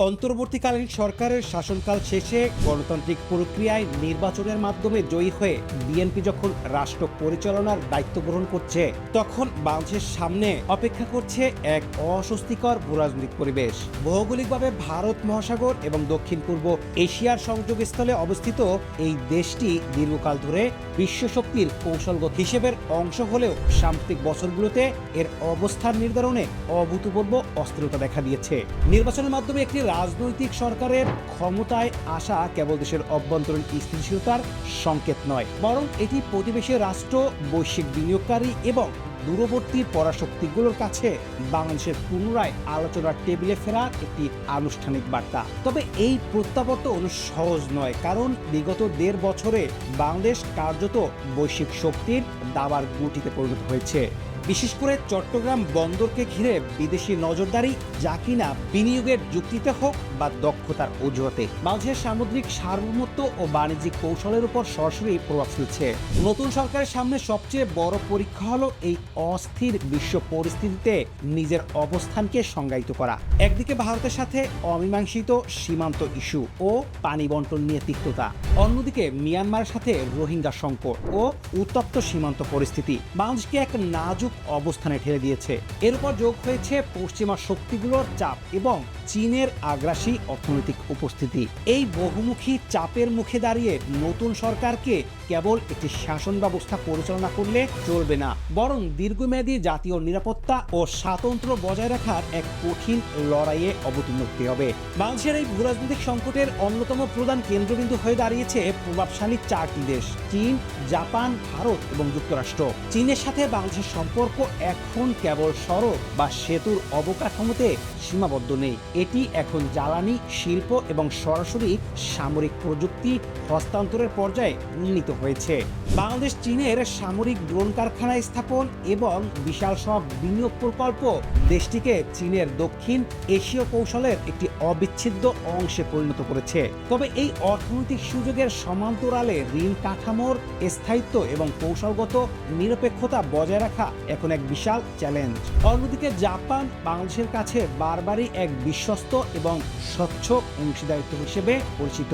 অন্তর্বর্তীকালীন সরকারের শাসনকাল শেষে গণতান্ত্রিক প্রক্রিয়ায় নির্বাচনের মাধ্যমে জয়ী হয়ে বিএনপি যখন রাষ্ট্র পরিচালনার দায়িত্ব গ্রহণ করছে, তখন বাংলাদেশের সামনে অপেক্ষা করছে এক অস্বস্তিকর ভূরাজনৈতিক পরিবেশ। ভৌগোলিকভাবে ভারত মহাসাগর এবং দক্ষিণ পূর্ব এশিয়ার সংযোগস্থলে অবস্থিত এই দেশটি দীর্ঘকাল ধরে বিশ্ব শক্তির কৌশলগত হিসেবের অংশ হলেও সাম্প্রতিক বছরগুলোতে এর অবস্থান নির্ধারণে অভূতপূর্ব অস্থিরতা দেখা দিয়েছে। নির্বাচনের মাধ্যমে একটি রাজনৈতিক সরকারের ক্ষমতায় আসা কেবল দেশের অভ্যন্তরীণ স্থিতিশীলতার সংকেত নয়, বরং এটি প্রতিবেশী রাষ্ট্র, বৈশ্বিক বিনিয়োগকারী এবং দূরবর্তী পরাশক্তিগুলোর কাছে বাংলাদেশের পুনরায় আলোচনার টেবিলে ফেরার একটি আনুষ্ঠানিক বার্তা। তবে এই প্রত্যাবর্তন সহজ নয়, কারণ বিগত দেড় বছরে বাংলাদেশ কার্যত বৈশ্বিক শক্তির দাবার গুটিতে পরিণত হয়েছে। বিশেষ করে চট্টগ্রাম বন্দরকে ঘিরে বিদেশি নজরদারি যা কিনা বিনিয়োগের যুক্তিতে হোক বা দক্ষতার অজুহাতে। বাংলাদেশের সামুদ্রিক সার্বভৌমত্ব ও বাণিজ্যিক কৌশলের উপর সরাসরি প্রভাব ফেলছে। নতুন সরকারের সামনে সবচেয়ে বড় পরীক্ষা হলো এই অস্থির বিশ্ব পরিস্থিতিতে নিজের অবস্থানকে সংজ্ঞায়িত করা। একদিকে ভারতের সাথে অমীমাংসিত সীমান্ত ইস্যু ও পানি বন্টন নিয়ে তিক্ততা। অন্যদিকে মিয়ানমারের সাথে রোহিঙ্গা সংকট ও উত্তপ্ত সীমান্ত পরিস্থিতি। বাংলাদেশকে এক নাজুক অবস্থানে ঠেলে দিয়েছে। এরপর যোগ হয়েছে পশ্চিমা শক্তিগুলোর চাপ এবং চীনের আগ্রাসী অর্থনৈতিক উপস্থিতি। এই বহুমুখী চাপের মুখে দাঁড়িয়ে নতুন সরকারকে কেবল একটি শাসন ব্যবস্থা পরিচালনা করলে চলবে না, বরং দীর্ঘমেয়াদী জাতীয় নিরাপত্তা ও স্বাতন্ত্র্য বজায় রাখার এক কঠিন লড়াইয়ে অবতীর্ণ হতে হবে। বাংলাদেশের এই ভূরাজনৈতিক সংকটের অন্যতম প্রধান কেন্দ্রবিন্দু হয়ে দাঁড়িয়েছে প্রভাবশালী চারটি দেশ, চীন, জাপান, ভারত এবং যুক্তরাষ্ট্র। চীনের সাথে বাংলাদেশের সম্পর্ক এখন কেবল সড়ক বা সেতুর অবকাঠামোতে সীমাবদ্ধ নেই। এটি এখন জ্বালানি, শিল্প এবং সরাসরি সামরিক প্রযুক্তি হস্তান্তরের পর্যায়ে উন্নীত হয়েছে। বাংলাদেশ, চীনের সামরিক ড্রোন কারখানা স্থাপন এবং বিশাল সব বিনিয়োগ প্রকল্প দেশটিকে চীনের দক্ষিণ এশীয় কৌশলের একটি অবিচ্ছেদ্য অংশে পরিণত করেছে। তবে এই অর্থনৈতিক সুযোগের সমান্তরালে ঋণ কাঠামোর স্থায়িত্ব এবং কৌশলগত নিরপেক্ষতা বজায় রাখা এখন এক বিশাল চ্যালেঞ্জ। অন্যদিকে জাপান বাংলাদেশের কাছে বারবারই এক বিশ্বস্ত এবং স্বচ্ছ অংশীদারিত্ব হিসেবে পরিচিত।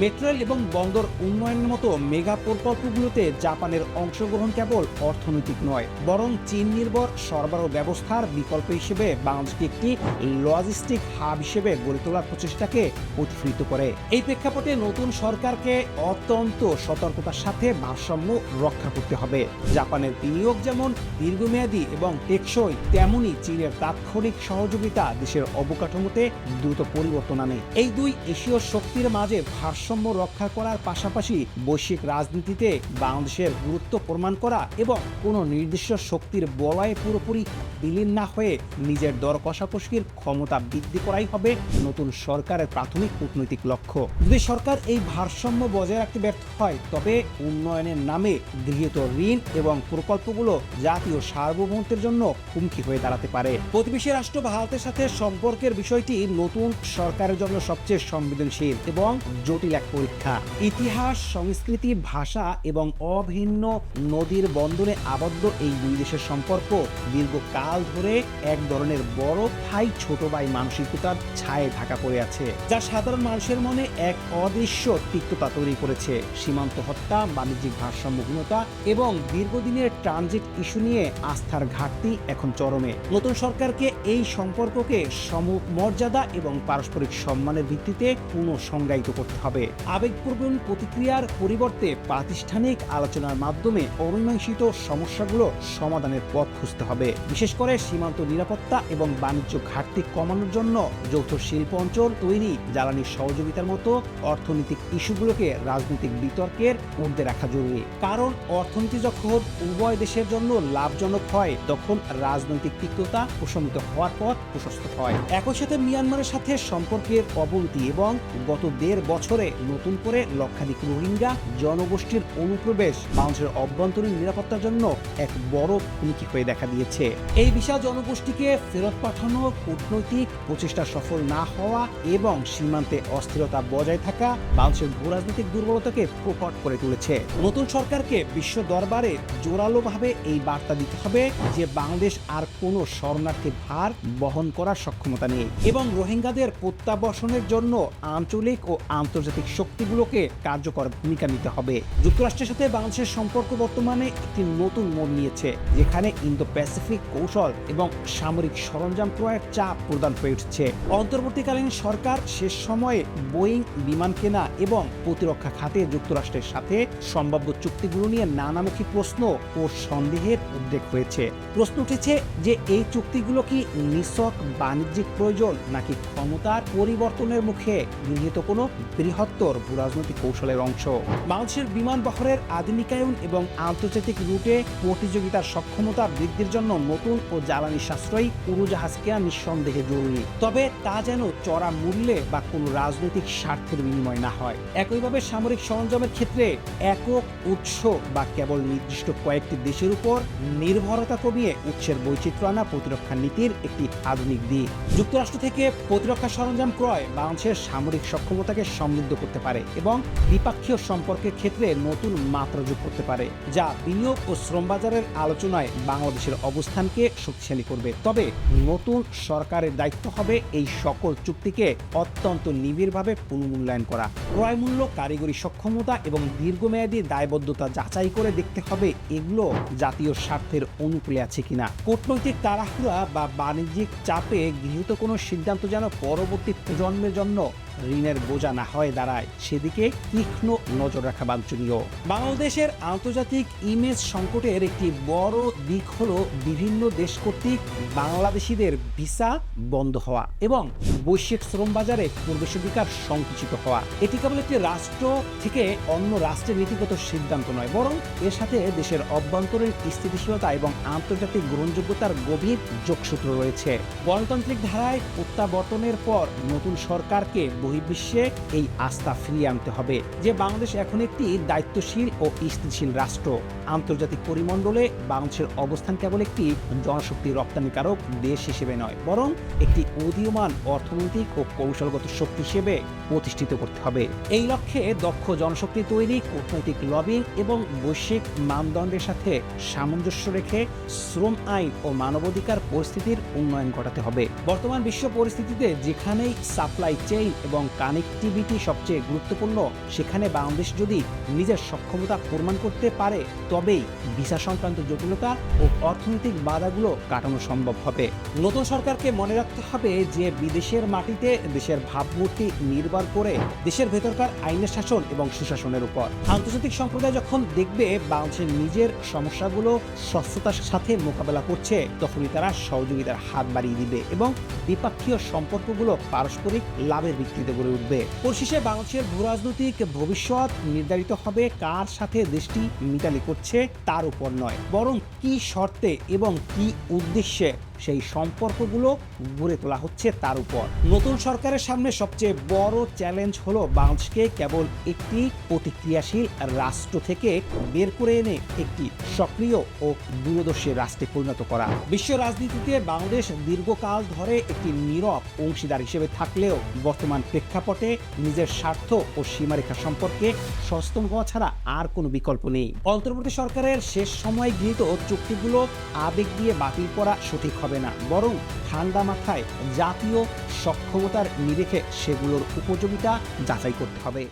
মেট্রোরেল এবং বন্দর উন্নয়নের মতো মেগা প্রকল্পগুলোতে জাপানের অংশগ্রহণ কেবল অর্থনৈতিক নয়, বরং চীন নির্ভর সরবরাহ ব্যবস্থার বিকল্প হিসেবে বাংলাদেশকে একটি লজিস্টিক হাব হিসেবে গড়ে তোলার প্রচেষ্টাকে প্রতিফলিত করে। এই প্রেক্ষাপটে নতুন সরকারকে অত্যন্ত সতর্কতার সাথে ভারসাম্য রক্ষা করতে হবে। জাপানের বিনিয়োগ যেমন দীর্ঘমেয়াদী এবং টেকসই, তেমনি চীনের তাৎক্ষণিক সহযোগিতা দেশের অবকাঠামোতে দ্রুত পরিবর্তন আনে। এই দুই এশীয় শক্তির মাঝে ভারসাম্য রক্ষা করার পাশাপাশি বৈশ্বিক রাজনীতিতে বাংলাদেশের গুরুত্ব প্রমাণ করা এবং কোনো নির্দিষ্ট শক্তির বলয়ে পুরোপুরি বিলীন না হয়ে নিজের দর কষাকষির ক্ষমতা বৃদ্ধি করাই হবে নতুন সরকারের প্রাথমিক কূটনৈতিক লক্ষ্য। যদি সরকার এই ভারসাম্য বজায় রাখতে ব্যর্থ হয়, তবে উন্নয়নের নামে গৃহীত ঋণ এবং প্রকল্পগুলো জাতীয় সার্বভৌমত্বের জন্য হুমকি হয়ে দাঁড়াতে পারে। প্রতিবেশী রাষ্ট্র ভারতের সাথে সম্পর্কের বিষয়টি নতুন সরকারের জন্য সবচেয়ে সংবেদনশীল এবং জটিল এক পরীক্ষা। ইতিহাস, সংস্কৃতি ভাষা এবং অভিন্ন নদীর বন্ধনে আবদ্ধ এই দুই দেশের সম্পর্ক দীর্ঘকাল ধরে এক ধরনের বড় ভাই ছোট ভাই মানসিকতার ছায়ে ঢাকা পড়ে আছে, যা সাধারণ মানুষের মনে এক অদৃশ্য তিক্ততা তৈরি করেছে। সীমান্ত হত্যা, বাণিজ্যিক ভারসাম্যহীনতা এবং দীর্ঘদিনের ট্রানজিট ইস্যু নিয়ে আস্থার ঘাটতি এখন চরমে। নতুন সরকারকে এই সম্পর্ককে সমমর্যাদা এবং পারস্পরিক সম্মানের ভিত্তিতে পুনঃ সংজ্ঞায়িত করতে হবে। আবেগপ্রবণ প্রতিক্রিয়ার পরিবর্তে প্রাতিষ্ঠানিক আলোচনার মাধ্যমে অমীমাংসিত সমস্যাগুলো সমাধানের পথ খুঁজতে হবে। বিশেষ করে সীমান্ত নিরাপত্তা এবং বাণিজ্য ঘাটতি কমানোর জন্য যৌথ শিল্প অঞ্চল তৈরি জ্বালানি সহযোগিতার মতো অর্থনৈতিক ইস্যুগুলোকে রাজনৈতিক বিতর্কের ঊর্ধ্বে রাখা জরুরি। কারণ অর্থনীতি যখন উভয় দেশের জন্য লাভজনক হয়, তখন রাজনৈতিক তিক্ততা প্রশমিত হওয়ার পথ প্রশস্ত হয়। একই সাথে মিয়ানমারের সাথে সম্পর্কের অবনতি এবং গত দেড় বছরে নতুন করে লক্ষাধিক রোহিঙ্গা জনগোষ্ঠীর অনুপ্রবেশ বাংলাদেশের অভ্যন্তরীণ নিরাপত্তার জন্য এক বড় হুমকি হয়ে দেখা দিয়েছে। এই বিশাল জনগোষ্ঠীকে ফেরত পাঠানো কূটনৈতিক প্রচেষ্টা সফল না হওয়া এবং সীমান্তে অস্থিরতা বজায় থাকা বাংলাদেশের ভূরাজনৈতিক দুর্বলতাকে প্রকট করে তুলেছে। নতুন সরকারকে বিশ্ব দরবারে জোরালোভাবে এই বার্তা দিতে হবে যে বাংলাদেশ আর কোনো শরণার্থী ভার বহন করার সক্ষমতা নেই এবং রোহিঙ্গাদের প্রত্যাবাসনের জন্য আঞ্চলিক ও আন্তর্জাতিক শক্তিগুলোকে কার্যকর ভূমিকা নিতে হবে। যুক্তরাষ্ট্রের সাথে বাংলাদেশের সম্পর্ক বর্তমানে একটি নতুন মোড় নিয়েছে, যেখানে ইন্দো প্যাসিফিক কৌশল এবং সামরিক সরঞ্জাম ক্রয়ের চাপ প্রদান হয়ে উঠছে। অন্তর্বর্তীকালীন সরকার শেষ সময়ে বোয়িং বিমান কেনা এবং প্রতিরক্ষা খাতে যুক্তরাষ্ট্রের সাথে সম্ভাব্য চুক্তিগুলো নিয়ে নানামুখী প্রশ্ন ও সন্দেহের উদ্বেগ হয়েছে। প্রশ্ন উঠেছে যে এই চুক্তিগুলো কি নিছক বাণিজ্যিক প্রয়োজন নাকি ক্ষমতার পরিবর্তনের মুখে নিহিত কোনো বৃহত্তর ভূরাজনৈতিক কৌশলের অংশ? বাংলাদেশের বিমান বহরের আধুনিকায়ন এবং আন্তর্জাতিক রুটে প্রতিযোগিতার সক্ষমতা বৃদ্ধির জন্য নতুন ও জ্বালানি সাশ্রয়ী উড়োজাহাজ কেনা নিঃসন্দেহে জরুরি। তবে তা যেন চড়া মূল্যে বা কোনো রাজনৈতিক স্বার্থের বিনিময় না হয়। একইভাবে সামরিক সরঞ্জামের ক্ষেত্রে একক উৎস বা কেবল নির্দিষ্ট কয়েকটি দেশের উপর নির্ভরতা কমিয়ে উৎসের বৈচিত্র্য আনা প্রতিরক্ষা নীতির একটি আধুনিক দিক। যুক্তরাষ্ট্র থেকে প্রতিরক্ষা সরঞ্জাম ক্রয় বাংলাদেশের সামরিক সক্ষমতাকে সমৃদ্ধ করতে পারে এবং দ্বিপাক্ষীয় সম্পর্কের ক্ষেত্রে নতুন মাত্রা যোগ করতে পারে, যা বিনিয়োগ ও শ্রম বাজারের আলোচনায় বাংলাদেশের অবস্থানকে শক্তিশালী করবে। তবে নতুন সরকারের দায়িত্ব হবে এই সকল চুক্তিকে অত্যন্ত নিবিড়ভাবে পুনর্মূল্যায়ন করা। ক্রয়মূল্য, কারিগরি সক্ষমতা এবং দীর্ঘমেয়াদী দায়বদ্ধতা যাচাই করে দেখতে হবে এগুলো জাতীয় স্বার্থের অনুকূলে আছে কিনা। কূটনৈতিক তাড়াহুড়া বা বাণিজ্যিক চাপে গৃহীত কোনো সিদ্ধান্ত যেন পরবর্তী প্রজন্মের জন্য ঋণের বোঝা না হয়ে দাঁড়ায়, সেদিকে তীক্ষ্ণ নজর রাখা বাঞ্ছনীয়। বাংলাদেশের আন্তর্জাতিক ইমেজ সংকটের একটি বড় দিক হলো বিভিন্ন দেশ কর্তৃক বাংলাদেশিদের ভিসা বন্ধ হওয়া এবং বৈশ্বিক শ্রম বাজারে প্রবেশাধিকার সংকুচিত হওয়া। এটি কেবল একটি রাষ্ট্র থেকে অন্য রাষ্ট্রের নীতিগত সিদ্ধান্ত নয়, বরং এর সাথে দেশের অভ্যন্তরীণ স্থিতিশীলতা এবং আন্তর্জাতিক গ্রহণযোগ্যতার গভীর যোগসূত্র রয়েছে। গণতান্ত্রিক ধারায় প্রত্যাবর্তনের পর নতুন সরকারকে বহির্বিশ্বে এই আস্থা ফিরিয়ে আনতে হবে যে বাংলাদেশ এখন একটি দায়িত্বশীল ও স্থিতিশীল রাষ্ট্র। আন্তর্জাতিক পরিমণ্ডলে বাংলাদেশের অবস্থান কেবল একটি জনশক্তি রপ্তানিকারক দেশ হিসেবে নয়, বরং একটি উদীয়মান অর্থনৈতিক ও কৌশলগত শক্তি হিসেবে প্রতিষ্ঠিত করতে হবে। এই লক্ষ্যে দক্ষ জনশক্তি তৈরি, কূটনৈতিক লবিং এবং বৈশ্বিক মানদণ্ডের সাথে সামঞ্জস্য রেখে শ্রম আইন ও মানবাধিকার পরিস্থিতির উন্নয়ন ঘটাতে হবে। বর্তমান বিশ্ব পরিস্থিতিতে যেখানেই সাপ্লাই চেইন এবং কানেক্টিভিটি সবচেয়ে গুরুত্বপূর্ণ, সেখানে বাংলাদেশ যদি নিজের সক্ষমতা প্রমাণ করতে পারে, তবেই ভিসা সংক্রান্ত জটিলতা ও অর্থনৈতিক বাধাগুলো কাটানো সম্ভব হবে। নতুন সরকারকে মনে রাখতে হবে যে বিদেশের মাটিতে দেশের ভাবমূর্তি নির্ভর করে দেশের ভেতরকার আইনের শাসন এবং সুশাসনের উপর। আন্তর্জাতিক সম্প্রদায় যখন দেখবে বাংলাদেশের নিজের সমস্যাগুলো স্বচ্ছতার সাথে মোকাবেলা করছে, তখনই তারা সহযোগিতার হাত বাড়িয়ে দিবে এবং দ্বিপাক্ষীয় সম্পর্কগুলো পারস্পরিক লাভের ভিত্তিতে গড়ে উঠবে। পরিশেষে বাংলাদেশের ভূরাজনৈতিক ভবিষ্যৎ নির্ধারিত হবে, কার সাথে দেশটি মিতালি করছে তার উপর নয়। বরং কি শর্তে এবং কি উদ্দেশ্যে সেই সম্পর্কগুলো গড়ে তোলা হচ্ছে তার উপর। নতুন সরকারের সামনে সবচেয়ে বড় চ্যালেঞ্জ হলো বাংলাদেশকে কেবল একটি প্রতিক্রিয়াশীল রাষ্ট্র থেকে বের করে এনে একটি সক্রিয় ও দূরদর্শী রাষ্ট্রে পরিণত করা। বিশ্ব রাজনীতিতে বাংলাদেশ দীর্ঘকাল ধরে একটি নীরব অংশীদার হিসেবে থাকলেও বর্তমান প্রেক্ষাপটে নিজের স্বার্থ ও সীমারেখা সম্পর্কে সচেতন হওয়া ছাড়া আর কোনো বিকল্প নেই। অন্তর্বর্তী সরকারের শেষ সময় গৃহীত চুক্তিগুলো আবেগ দিয়ে বাতিল করা সঠিক হবে না বরং ঠান্ডা মাথায় জাতীয় সক্ষমতার নিরেখে সেগুলোর উপযোগিতা যাচাই করতে হবে।